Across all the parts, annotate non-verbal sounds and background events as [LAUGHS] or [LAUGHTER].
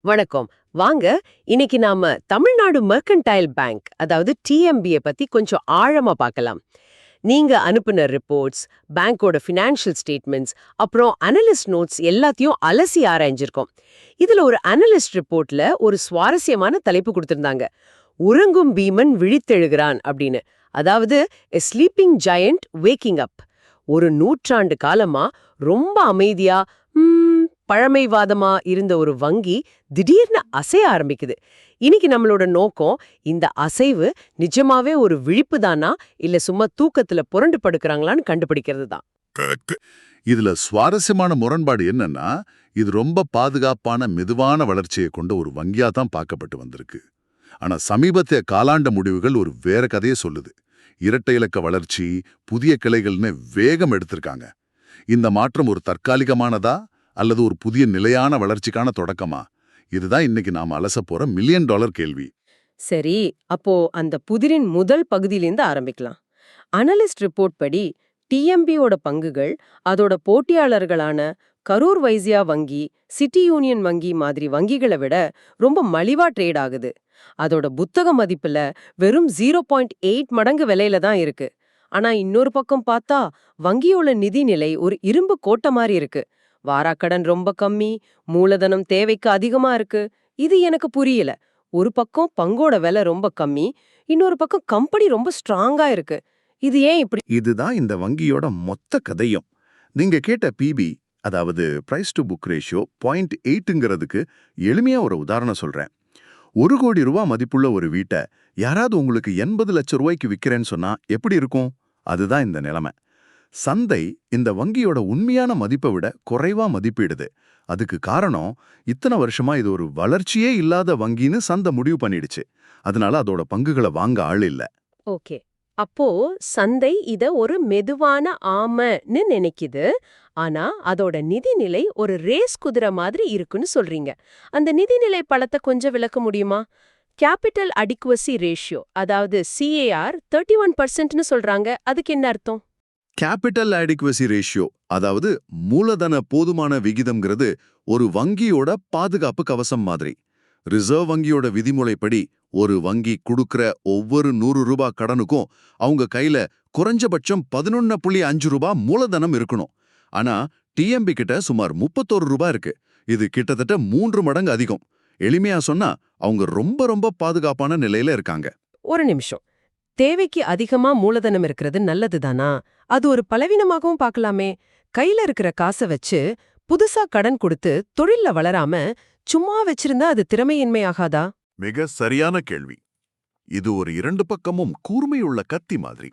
வணக்கம். வாங்க இன்னைக்கு நாம தமிழ்நாடு மெர்கன்டைல் பேங்க் அதாவது டிஎம்பியை பத்தி கொஞ்சம் ஆழமா பார்க்கலாம். நீங்க அனுப்புன ரிப்போர்ட்ஸ் பேங்கோட ஃபினான்ஷியல் ஸ்டேட்மெண்ட்ஸ் அப்புறம் அனலிஸ்ட் நோட்ஸ் எல்லாத்தையும் அலசி ஆராய்ஞ்சிருக்கோம். இதுல ஒரு அனலிஸ்ட் ரிப்போர்ட்ல ஒரு சுவாரஸ்யமான தலைப்பு கொடுத்திருந்தாங்க. உறங்கும் பீமன் விழித்தெழுகிறான் அப்படின்னு. அதாவது a sleeping giant waking up ஒரு நூற்றாண்டு காலமா ரொம்ப அமைதியா உம் பழமைவாதமா இருந்த ஒரு வங்கி திடீர்னு அசைய ஆரம்பிக்குது. இன்னைக்கு நம்மளோட நோக்கம் இந்த அசைவு நிஜமாவே ஒரு விழிப்பு தானா இல்ல சும்மா தூக்கத்துல புரண்டு படுக்கறாங்களான்னு கண்டுபிடிக்கிறது தான் இதுல சுவாரஸ்யமான முரண்பாடு என்னன்னா இது ரொம்ப பாதுகாப்பான மெதுவான வளர்ச்சியை கொண்ட ஒரு வங்கியா தான் பார்க்கப்பட்டு வந்திருக்கு. ஆனா சமீபத்திய காலாண்ட முடிவுகள் ஒரு வேற கதையை சொல்லுது. இரட்டை இலக்க வளர்ச்சி புதிய கிளைகள்னு வேகம் எடுத்திருக்காங்க. இந்த மாற்றம் ஒரு தற்காலிகமானதா? அல்லது ஒரு புதிய நிலையான வளர்ச்சிக்கான தொடக்கமா? இதுதான் இன்னைக்கு நாம அலச போற மில்லியன் டாலர் கேள்வி. சரி அப்போ அந்த புதிரின் முதல் பகுதியிலேருந்து ஆரம்பிக்கலாம். அனலிஸ்ட் ரிப்போர்ட் படி டிஎம்பியோட பங்குகள் அதோட போட்டியாளர்களான கரூர் வைசியா வங்கி சிட்டி யூனியன் வங்கி மாதிரி வங்கிகளை விட ரொம்ப மலிவா ட்ரேட் ஆகுது. அதோட புத்தக மதிப்புல வெறும் ஜீரோ பாயிண்ட் எயிட் மடங்கு விலையில தான் இருக்கு. ஆனா இன்னொரு பக்கம் பார்த்தா வங்கியோட நிதிநிலை ஒரு இரும்பு கோட்டை மாதிரி இருக்கு. வாராக்கடன் ரொம்ப கம்மி மூலதனம் தேவைக்கு அதிகமா இருக்கு. இது எனக்கு புரியல. ஒரு பக்கம் பங்கோட விலை ரொம்ப கம்மி இன்னொரு பக்கம் கம்பெனி ரொம்ப ஸ்ட்ராங்கா இருக்கு. இது ஏன் இப்படி? இதுதான் இந்த வங்கியோட மொத்த கதையும். நீங்க கேட்ட பிபி அதாவது price to book ratio point எயிட்டுங்கிறதுக்கு எளிமையா ஒரு உதாரணம் சொல்றேன். ஒரு கோடி ரூபா மதிப்புள்ள ஒரு வீட்டை யாராவது உங்களுக்கு எண்பது லட்சம் ரூபாய்க்கு விற்கிறேன்னு சொன்னா எப்படி இருக்கும்? அதுதான் இந்த நிலைமை. சந்தை இந்த வங்கியோட உண்மையான மதிப்பை விட குறைவா மதிப்பிடுது. அதுக்கு காரணம் இத்தனை வருஷமா இது ஒரு வளர்ச்சியே இல்லாத வங்கின்னு சந்தை முடிவு பண்ணிடுச்சு. அதனால அதோட பங்குகளை வாங்க ஆள் இல்ல. ஓகே. அப்போ சந்தை இத ஒரு மெதுவான ஆமன்னு நினைக்குது. ஆனா அதோட நிதிநிலை ஒரு ரேஸ் குதிரை மாதிரி இருக்குன்னு சொல்றீங்க. அந்த நிதிநிலை பழத்தை கொஞ்சம் விளக்க முடியுமா? கேபிட்டல் அடிக்குவசி ரேஷியோ அதாவது சிஏஆர் தேர்ட்டி ஒன் பர்சன்ட்னு சொல்றாங்க. அதுக்கு என்ன அர்த்தம்? கேபிட்டல் adequacy ரேஷியோ அதாவது மூலதன போதுமான விகிதம்ங்கிறது ஒரு வங்கியோட பாதுகாப்பு கவசம் மாதிரி. ரிசர்வ் வங்கியோட விதிமுறைப்படி ஒரு வங்கி கொடுக்கிற ஒவ்வொரு நூறு ரூபாய் கடனுக்கும் அவங்க கையில குறைஞ்சபட்சம் பதினொன்னு புள்ளி அஞ்சு ரூபாய் மூலதனம் இருக்கணும். ஆனா டிஎம்பி கிட்ட சுமார் முப்பத்தோரு ரூபாய் இருக்கு. இது கிட்டத்தட்ட மூன்று மடங்கு அதிகம். எளிமையா சொன்னா அவங்க ரொம்ப ரொம்ப பாதுகாப்பான நிலையில இருக்காங்க. ஒரு நிமிஷம். தேவைக்கு அதிகமா மூலதனம் இருக்கிறது நல்லதுதானா? அது ஒரு பலவீனமாகவும் பார்க்கலாமே. கையில இருக்கிற காசை வச்சு புதுசா கடன் கொடுத்து தொழில்ல வளராம சும்மா வச்சிருந்தா அது திறமையின்மை ஆகாதா? மிக சரியான கேள்வி. இது ஒரு இரண்டு பக்கமும் கூர்மையுள்ள கத்தி மாதிரி.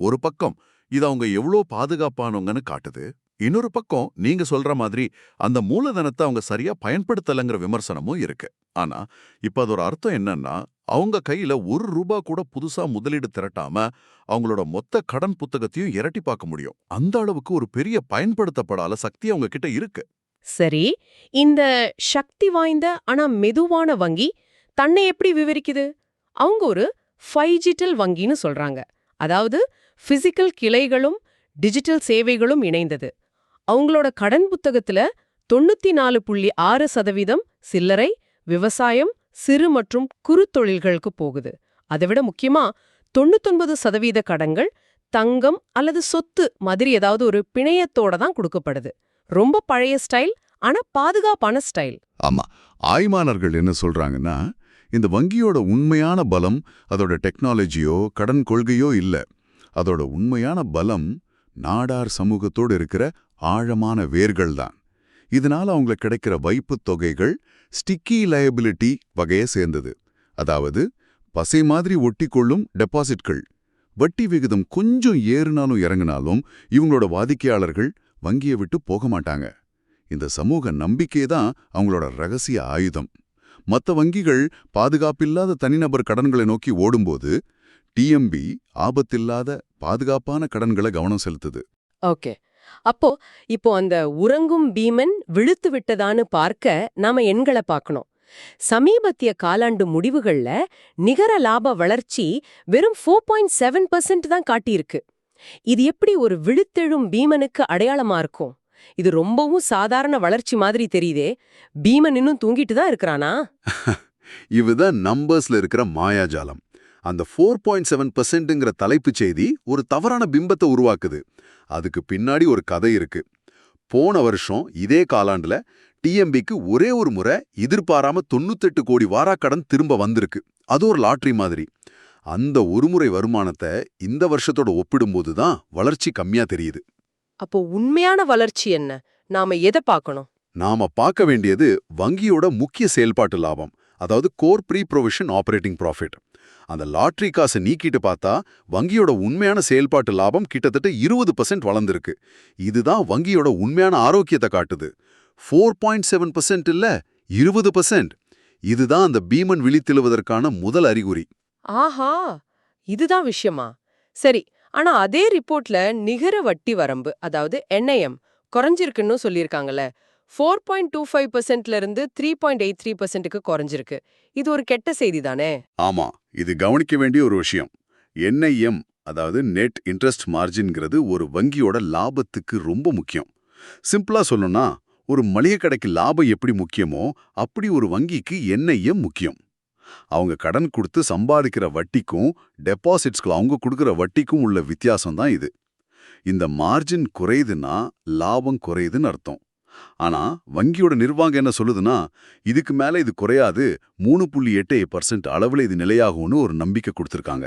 ஒரு பக்கம் இது அவங்க எவ்வளோ பாதுகாப்பானவங்கன்னு காட்டுது. இன்னொரு பக்கம் நீங்க சொல்ற மாதிரி அந்த மூலதனத்தை அவங்க சரியா பயன்படுத்தலைங்கிற விமர்சனமும் இருக்கு. ஆனா இப்ப அதோட அர்த்தம் என்னன்னா அவங்க கையில ஒரு ரூபா கூட புதுசா முதலீடு திரட்டாம அவங்களோட மொத்த கடன் புத்தகத்தையும் இரட்டி பார்க்க முடியும். அந்த அளவுக்கு ஒரு பெரிய பயன்படுத்தப்படாத சக்தி அவங்க கிட்ட இருக்கு. சரி இந்த சக்தி வாய்ந்த ஆனா மெதுவான வங்கி தன்னை எப்படி விவரிக்குது? அவங்க ஒரு ஃபைஜிட்டல் வங்கின்னு சொல்றாங்க. அதாவது பிசிக்கல் கிளைகளும் டிஜிட்டல் சேவைகளும் இணைந்தது. அவங்களோட கடன் புத்தகத்துல தொண்ணூத்தி நாலு புள்ளி ஆறு சதவீதம் சில்லறை விவசாயம் சிறு மற்றும் குறு தொழில்களுக்கு போகுது. அதைவிட முக்கியமா தொண்ணூத்தொன்பது சதவீத கடன்கள் தங்கம் அல்லது சொத்து மாதிரி ஏதாவது ஒரு பிணையத்தோட தான் கொடுக்கப்படுது. ரொம்ப பழைய ஸ்டைல் ஆனா பாதுகாப்பான ஸ்டைல். ஆமா. ஆய்மானர்கள் என்ன சொல்றாங்கன்னா இந்த வங்கியோட உண்மையான பலம் அதோட டெக்னாலஜியோ கடன் கொள்கையோ இல்ல. அதோட உண்மையான பலம் நாடார் சமூகத்தோடு இருக்கிற ஆழமான வேர்கள் தான். இதனால அவங்களுக்கு கிடைக்கிற வைப்புத் தொகைகள் ஸ்டிக்கி லயபிலிட்டி வகையை சேர்ந்தது. அதாவது பசை மாதிரி ஒட்டிக்கொள்ளும் டெபாசிட்கள் வட்டி விகிதம் கொஞ்சம் ஏறுனாலும் இறங்குனாலும் இவங்களோட வாடிக்கையாளர்கள் வங்கியை விட்டு போக மாட்டாங்க. இந்த சமூக நம்பிக்கை தான் அவங்களோட ரகசிய ஆயுதம். மத்த வங்கிகள் பாதுகாப்பில்லாத தனிநபர் கடன்களை நோக்கி ஓடும்போது டிஎம்பி ஆபத்தில்லாத பாதுகாப்பான கடன்களை கவனம் செலுத்துது. ஓகே. அப்போ இப்போ அந்த உறங்கும் பீமன் விழுத்து விட்டதான்னு பார்க்க நாம எண்களை பார்க்கணும். சமீபத்திய காலாண்டு முடிவுகள்ல நிகர லாப வளர்ச்சி வெறும் ஃபோர் பாயிண்ட் செவன் தான் காட்டியிருக்கு. இது எப்படி ஒரு விழுத்தெழும் பீமனுக்கு அடையாளமா இருக்கும்? இது ரொம்பவும் சாதாரண வளர்ச்சி மாதிரி தெரியுதே. பீமன் இன்னும் தூங்கிட்டு தான் இருக்கிறானா? [LAUGHS] இதுதான் நம்பர்ஸ்ல இருக்கிற மாயாஜாலம். அந்த ஃபோர் பாயிண்ட் செவன் பர்சன்ட்ங்கிற தலைப்புச் செய்தி ஒரு தவறான பிம்பத்தை உருவாக்குது. அதுக்கு பின்னாடி ஒரு கதை இருக்கு. போன வருஷம் இதே காலாண்டுல டிஎம்பிக்கு ஒரே ஒரு முறை எதிர்பாராம தொண்ணூத்தெட்டு கோடி வாராக்கடன் திரும்ப வந்திருக்கு. அது ஒரு லாட்ரி மாதிரி. அந்த ஒருமுறை வருமானத்தை இந்த வருஷத்தோட ஒப்பிடும்போது தான் வளர்ச்சி கம்மியா தெரியுது. அப்போ உண்மையான வளர்ச்சி என்ன? நாம எதை பார்க்கணும்? நாம பார்க்க வேண்டியது வங்கியோட முக்கிய செயல்பாட்டு லாபம். அதாவது core pre provision operating profit அந்த லாட்ரி காசை நீக்கிட்டு பார்த்தா வங்கியோட உண்மையான செயல்பாட்டு லாபம் கிட்டத்தட்ட இருபது பர்சன்ட் வளர்ந்திருக்கு. இதுதான் வங்கியோட உண்மையான ஆரோக்கியத்தை காட்டுது. ஃபோர் பாயிண்ட் செவன் பர்சன்ட் இல்ல இருபது பர்சன்ட் இதுதான் அந்த பீமன் விழித்தெழுவதற்கான முதல் அறிகுறி. ஆஹா இதுதான் விஷயமா? சரி ஆனா அதே ரிப்போர்ட்ல நிகர வட்டி வரம்பு அதாவது என்ஐஎம் குறைஞ்சிருக்குன்னு சொல்லியிருக்காங்கல்ல ஃபோர் பாயிண்ட் டூ ஃபைவ் பர்சன்ட்ல இருந்து த்ரீ பாயிண்ட் எயிட் த்ரீ பர்சன்ட்டுக்கு குறைஞ்சிருக்கு. இது ஒரு கெட்ட செய்தி தானே ஆமா இது கவனிக்க வேண்டிய ஒரு விஷயம். என்ஐஎம் அதாவது நெட் இன்ட்ரெஸ்ட் மார்ஜின்ங்கிறது ஒரு வங்கியோட லாபத்துக்கு ரொம்ப முக்கியம். சிம்பிளா சொல்லணும்னா ஒரு மளிகை கடைக்கு லாபம் எப்படி முக்கியமோ அப்படி ஒரு வங்கிக்கு என்ஐஎம் முக்கியம். அவங்க கடன் கொடுத்து சம்பாதிக்கிற வட்டிக்கும் டெபாசிட்ஸ்க்கு அவங்க கொடுக்குற வட்டிக்கும் உள்ள வித்தியாசம் தான் இது. இந்த மார்ஜின் குறையுதுன்னா லாபம் குறையுதுன்னு அர்த்தம். ஆனா வங்கியோட நிர்வாகம் என்ன சொல்லுதுன்னா இதுக்கு மேல இது குறையாது மூணு புள்ளி எட்டு பர்சன்ட் அளவுல இது நிலையாகும்னு ஒரு நம்பிக்கை கொடுத்திருக்காங்க.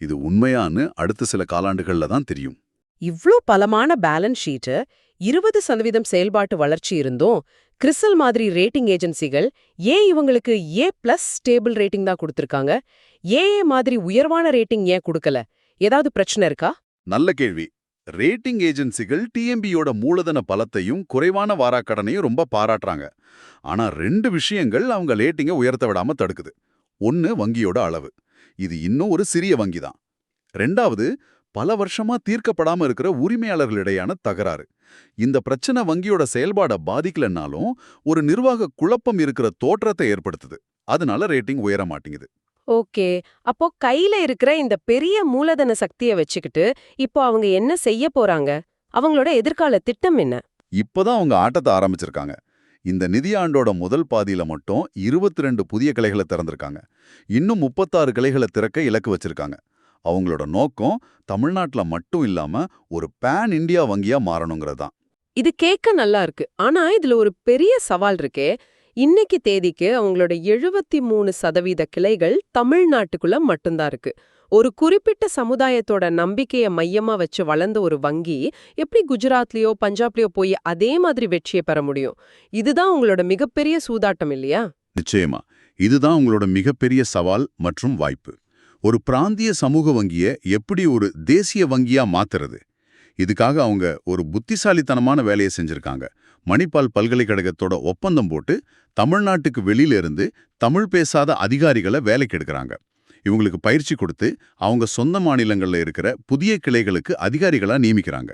இது உண்மையான்னு அடுத்த சில காலாண்டுகள்ல தான் தெரியும். இவ்ளோ பலமான பேலன்ஸ் ஷீட்டு இருபது சதவீதம் செயல்பாட்டு வளர்ச்சி இருந்தும் கிறிசல் மாதிரி ரேட்டிங் ஏஜென்சிகள் ஏன் இவங்களுக்கு ஏ பிளஸ் ஸ்டேபிள் ரேட்டிங் தான் கொடுத்திருக்காங்க? ஏஏ மாதிரி உயர்வான ரேட்டிங் ஏன் கொடுக்கல? ஏதாவது பிரச்சனை இருக்கா? நல்ல கேள்வி. ரேட்டிங் ஏஜென்சிகள் டிஎம்பியோட மூலதன பலத்தையும் குறைவான வாராக்கடனையும் ரொம்ப பாராட்டுறாங்க. ஆனா ரெண்டு விஷயங்கள் அவங்க ரேட்டிங்கை உயர்த்த விடாம தடுக்குது. ஒன்னு வங்கியோட அளவு. இது இன்னும் ஒரு சிறிய வங்கி தான். ரெண்டாவது பல வருஷமா தீர்க்கப்படாம இருக்கிற உரிமையாளர்களிடையான தகராறு. இந்த பிரச்சனை வங்கியோட செயல்பாட பாதிக்கலன்னாலும் ஒரு நிர்வாக குழப்பம் இருக்கிற தோற்றத்தை ஏற்படுத்துது. அதனால ரேட்டிங் உயர மாட்டேங்குது. ஓகே. அப்போ கையில இருக்கிற இந்த பெரிய மூலதன சக்தியை வச்சுக்கிட்டு இப்போ அவங்க என்ன செய்ய போறாங்க? அவங்களோட எதிர்கால திட்டம் என்ன? இப்பதான் அவங்க ஆட்டத்தை ஆரம்பிச்சிருக்காங்க. இந்த நிதியாண்டோட முதல் பாதியில மட்டும் இருபத்தி ரெண்டு புதிய கிளைகளை திறந்திருக்காங்க. இன்னும் முப்பத்தாறு கிளைகளை திறக்க இலக்கு வச்சிருக்காங்க. அவங்களோட நோக்கம் தமிழ்நாட்டுல மட்டும் இல்லாம ஒரு பேன் இந்தியா வங்கியா மாறணுங்கிறது தான். இது கேட்க நல்லா இருக்கு. ஆனா இதுல ஒரு பெரிய சவால் இருக்கே. இன்னைக்கு தேதிக்கு அவங்களோட எழுபத்தி மூணு சதவீத கிளைகள் தமிழ்நாட்டுக்குள்ள மட்டும்தான் இருக்கு. ஒரு குறிப்பிட்ட சமுதாயத்தோட நம்பிக்கைய மையமா வச்சு வளர்ந்த ஒரு வங்கி எப்படி குஜராத்லயோ பஞ்சாப்லயோ போய் அதே மாதிரி வெற்றியை பெற முடியும்? இதுதான் உங்களோட மிகப்பெரிய சூதாட்டம் இல்லையா? நிச்சயமா. இதுதான் உங்களோட மிகப்பெரிய சவால் மற்றும் வாய்ப்பு. ஒரு பிராந்திய சமூக வங்கியை எப்படி ஒரு தேசிய வங்கியா மாத்துறது? இதுக்காக அவங்க ஒரு புத்திசாலித்தனமான வேலையை செஞ்சிருக்காங்க. மணிப்பால் பல்கலைக்கழகத்தோட ஒப்பந்தம் போட்டு தமிழ்நாட்டுக்கு வெளியில இருந்து தமிழ் பேசாத அதிகாரிகளை வேலைக்கு எடுக்கிறாங்க. இவங்களுக்கு பயிற்சி கொடுத்து அவங்க சொந்த மாநிலங்கள்ல இருக்கிற புதிய கிளைகளுக்கு அதிகாரிகளா நியமிக்கிறாங்க.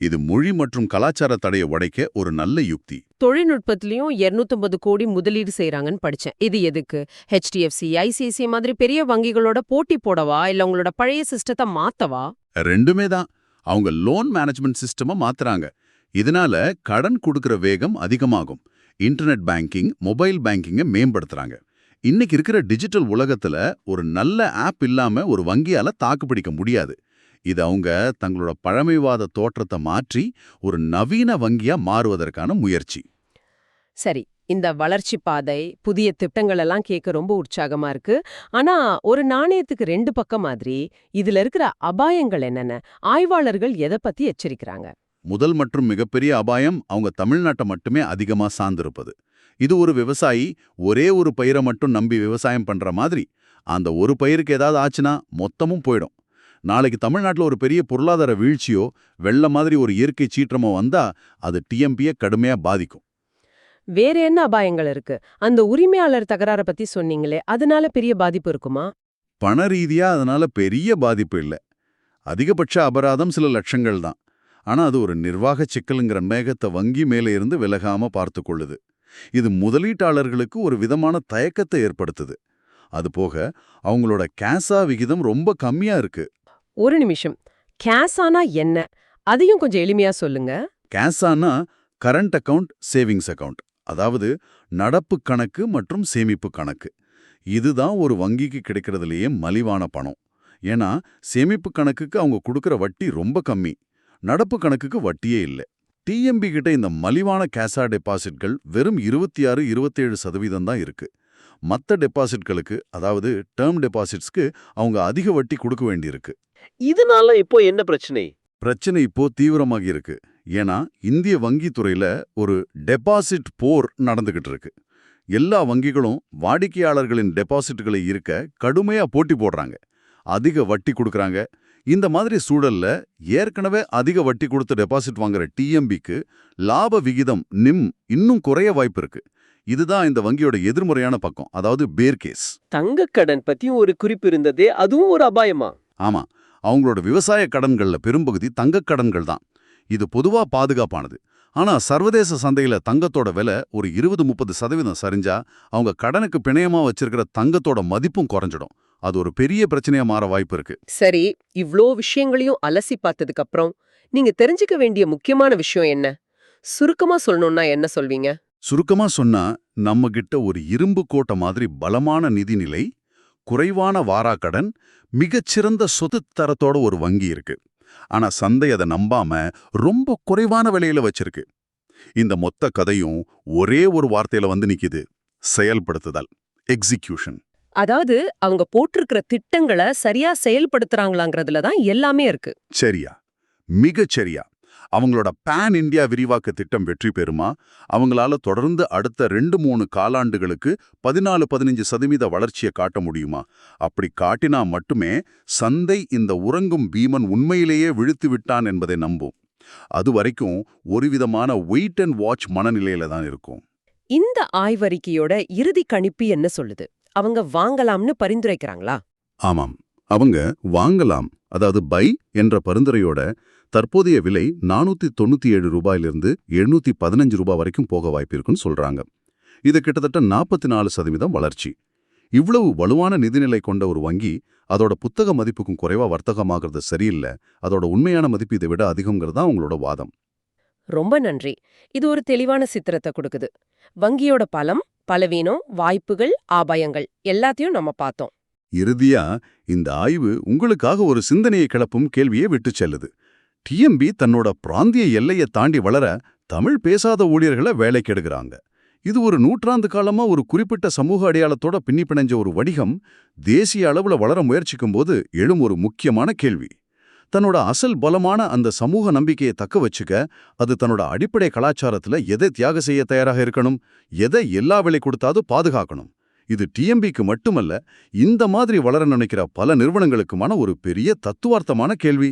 இது மொழி மற்றும் கலாச்சார தடையை உடைக்க ஒரு நல்ல யுக்தி. தொழில்நுட்பத்திலயும் 250 கோடி முதலீடு செய்றாங்கன்னு படிச்சேன். இது எதுக்கு? ஹெச்டிஎஃப்சி ஐசிஐசிஐ மாதிரி பெரிய வங்கிகளோட போட்டி போடவா? இல்ல உங்களோட பழைய சிஸ்டத்தை மாத்தவா? ரெண்டுமே தான். அவங்க லோன் மேனேஜ்மெண்ட் சிஸ்டமை மாத்துறாங்க. இதனால கடன் கொடுக்கற வேகம் அதிகமாகும். இன்டர்நெட் பேங்கிங் மொபைல் பேங்கிங்கை மேம்படுத்துறாங்க. இன்னைக்கு இருக்கிற டிஜிட்டல் உலகத்துல ஒரு நல்ல ஆப் இல்லாம ஒரு வங்கியால தாக்குப்பிடிக்க முடியாது. இது அவங்க தங்களோட பழமைவாத தோற்றத்தை மாற்றி ஒரு நவீன வங்கியா மாறுவதற்கான முயற்சி. சரி இந்த வளர்ச்சி பாதை புதிய திட்டங்கள் எல்லாம் கேட்க ரொம்ப உற்சாகமா இருக்கு. ஆனா ஒரு நாணயத்துக்கு ரெண்டு பக்கம் மாதிரி இதுல இருக்கிற அபாயங்கள் என்னென்ன? ஆய்வாளர்கள் எதை பத்தி எச்சரிக்கிறாங்க? முதல் மற்றும் மிகப்பெரிய அபாயம் அவங்க தமிழ்நாட்டை மட்டுமே அதிகமா சார்ந்திருப்பது. இது ஒரு விவசாயி ஒரே ஒரு பயிரை மட்டும் நம்பி விவசாயம் பண்ற மாதிரி அந்த ஒரு பயிருக்கு ஏதாவது ஆச்சுன்னா மொத்தமும் போயிடும். நாளைக்கு தமிழ்நாட்டுல ஒரு பெரிய பொருளாதார வீழ்ச்சியோ வெள்ள மாதிரி ஒரு இயற்கை சீற்றமோ வந்தா அது டிஎம்பியை கடுமையா பாதிக்கும். வேற என்ன அபாயங்கள் இருக்கு? அந்த உரிமையாளர் தகராற பத்தி சொன்னீங்களே அதனால பெரிய பாதிப்பு இருக்குமா? பண ரீதியா அதனால பெரிய பாதிப்பு இல்ல. அதிகபட்ச அபராதம் சில லட்சங்கள் தான். ஆனா அது ஒரு நிர்வாக சிக்கலுங்கிற மேகத்தை வங்கி மேலே இருந்து விலகாம பார்த்து கொள்ளுது. இது முதலீட்டாளர்களுக்கு ஒரு விதமான தயக்கத்தை ஏற்படுத்துது. அதுபோக அவங்களோட கேசா விகிதம் ரொம்ப கம்மியா இருக்கு. ஒரு நிமிஷம். கேஸானா என்ன? அதையும் கொஞ்சம் எளிமையா சொல்லுங்க. கேசானா கரண்ட் அக்கவுண்ட் சேவிங்ஸ் அக்கவுண்ட். அதாவது நடப்பு கணக்கு மற்றும் சேமிப்பு கணக்கு. இதுதான் ஒரு வங்கிக்கு கிடைக்கிறதுலயே மலிவான பணம். ஏன்னா சேமிப்பு கணக்குக்கு அவங்க கொடுக்கிற வட்டி ரொம்ப கம்மி. நடப்பு கணக்குக்கு வட்டியே இல்லை. டிஎம்பி கிட்ட இந்த மலிவான கேசா டெபாசிட்கள் வெறும் இருபத்தி ஆறு இருபத்தேழு சதவீதம் தான் இருக்கு. மற்ற டெபாசிட்களுக்கு அதாவது டேர்ம் டெபாசிட்ஸ்க்கு அவங்க அதிக வட்டி கொடுக்க வேண்டியிருக்கு. இதனால இப்போ என்ன பிரச்சனை? பிரச்சனை இப்போ தீவிரமாகி இருக்கு. ஏன்னா இந்திய வங்கித் துறையில ஒரு டெபாசிட் போர் நடந்துகிட்டு இருக்கு. எல்லா வங்கிகளும் வாடிக்கையாளர்களின் டெபாசிட்களை இருக்க கடுமையா போட்டி போடுறாங்க. அதிக வட்டி கொடுக்கறாங்க. இந்த மாதிரி சூழல்ல ஏற்கனவே அதிக வட்டி கொடுத்து டெபாசிட் வாங்குற டிஎம்பிக்கு லாப விகிதம் நிம் இன்னும் குறைய வாய்ப்பு இருக்கு. இதுதான் இந்த வங்கியோட எதிர்மறையான பக்கம். அதாவது பேர் கேஸ் தங்கக் கடன் பத்தியும் ஒரு குறிப்பு இருந்ததே அதுவும் ஒரு அபாயமா? ஆமா. அவங்களோட விவசாய கடன்கள்ல பெரும்பகுதி தங்கக் கடன்கள் தான். இது பொதுவா பாதுகாப்பானது. ஆனா சர்வதேச சந்தையில தங்கத்தோட விலை ஒரு இருபது முப்பது சதவீதம் சரிஞ்சா அவங்க கடனுக்கு பிணையமா வச்சிருக்கிற தங்கத்தோட மதிப்பும் குறைஞ்சிடும். அது ஒரு பெரிய பிரச்சனையா மாற வாய்ப்பு இருக்கு. சரி இவ்ளோ விஷயங்களையும் அலசி பார்த்ததுக்கு அப்புறம் நீங்க தெரிஞ்சுக்க வேண்டிய முக்கியமான விஷயம் என்ன? சுருக்கமா சொல்லணும்னா என்ன சொல்வீங்க? சுருக்கமா சொன்னா நம்ம கிட்ட ஒரு இரும்பு கோட்டை மாதிரி பலமான நிதிநிலை குறைவான வாராக்கடன் மிகச்சிறந்த சொத்து தரத்தோட ஒரு வங்கி இருக்கு. ஆனா சந்தை அதை நம்பாம ரொம்ப குறைவான விலையில வச்சிருக்கு. இந்த மொத்த கதையும் ஒரே ஒரு வார்த்தையில வந்து நிக்குது செயல்படுத்துதல் எக்ஸிகியூஷன் அதாவது அவங்க போட்டிருக்கிற திட்டங்களை சரியா செயல்படுத்துறாங்களாங்கிறதுல தான் எல்லாமே இருக்கு. சரியா. மிகச் சரியா. அவங்களோட பேன் இந்தியா விரிவாக்க திட்டம் வெற்றி பெறுமா? அவங்களால தொடர்ந்து அடுத்த ரெண்டு மூணு காலாண்டுகளுக்கு பதினாலு பதினஞ்சு சதவீத வளர்ச்சியை காட்ட முடியுமா? அப்படி காட்டினா மட்டுமே சந்தை இந்த உறங்கும் பீமன் உண்மையிலேயே விழுத்து விட்டான் என்பதை நம்பும். அது வரைக்கும் ஒரு விதமான வெயிட் அண்ட் வாட்ச் மனநிலையில தான் இருக்கும். இந்த ஆய்வறிக்கையோட இறுதி கணிப்பு என்ன சொல்லுது? அவங்க வாங்கலாம்னு பரிந்துரைக்கிறாங்களா? ஆமாம். அவங்க வாங்கலாம் அதாவது பை என்ற பரிந்துரையோட தற்போதைய விலை நானூத்தி தொண்ணூத்தி ஏழு ரூபாயிலிருந்து எழுநூத்தி பதினஞ்சு ரூபாய் வரைக்கும் போக வாய்ப்பிருக்குன்னு சொல்றாங்க. இது கிட்டத்தட்ட நாற்பத்தி நாலு சதவீதம் வளர்ச்சி. இவ்வளவு வலுவான நிதிநிலை கொண்ட ஒரு வங்கி அதோட புத்தக மதிப்புக்கும் குறைவா வர்த்தகமாகிறது சரியில்லை அதோட உண்மையான மதிப்பு இதை விட அதிகங்கிறது தான் அவங்களோட வாதம். ரொம்ப நன்றி. இது ஒரு தெளிவான சித்திரத்தை கொடுக்குது. வங்கியோட பலம் பலவீனம் வாய்ப்புகள் ஆபாயங்கள் எல்லாத்தையும் நம்ம பார்த்தோம். இறுதியா இந்த ஆய்வு உங்களுக்காக ஒரு சிந்தனையை கிளப்பும் கேள்வியை விட்டுச் செல்லுது. டிஎம்பி தன்னோட பிராந்திய எல்லையை தாண்டி வளர தமிழ் பேசாத ஊழியர்களை வேலைக்கு எடுக்கிறாங்க. இது ஒரு நூற்றாண்டு காலமா ஒரு குறிப்பிட்ட சமூக அடையாளத்தோட பின்னி பிணைஞ்ச ஒரு வடிகம் தேசிய அளவுல வளர முயற்சிக்கும் போது எழும் ஒரு முக்கியமான கேள்வி. தன்னோட அசல் பலமான அந்த சமூக நம்பிக்கையை தக்க வச்சுக்க அது தன்னோட அடிப்படை கலாச்சாரத்துல எதை தியாக செய்ய தயாராக இருக்கணும் எதை எல்லா விலை கொடுத்தாது பாதுகாக்கணும். இது டிஎம்பிக்கு மட்டுமல்ல இந்த மாதிரி வளர நினைக்கிற பல நிறுவனங்களுக்குமான ஒரு பெரிய தத்துவார்த்தமான கேள்வி.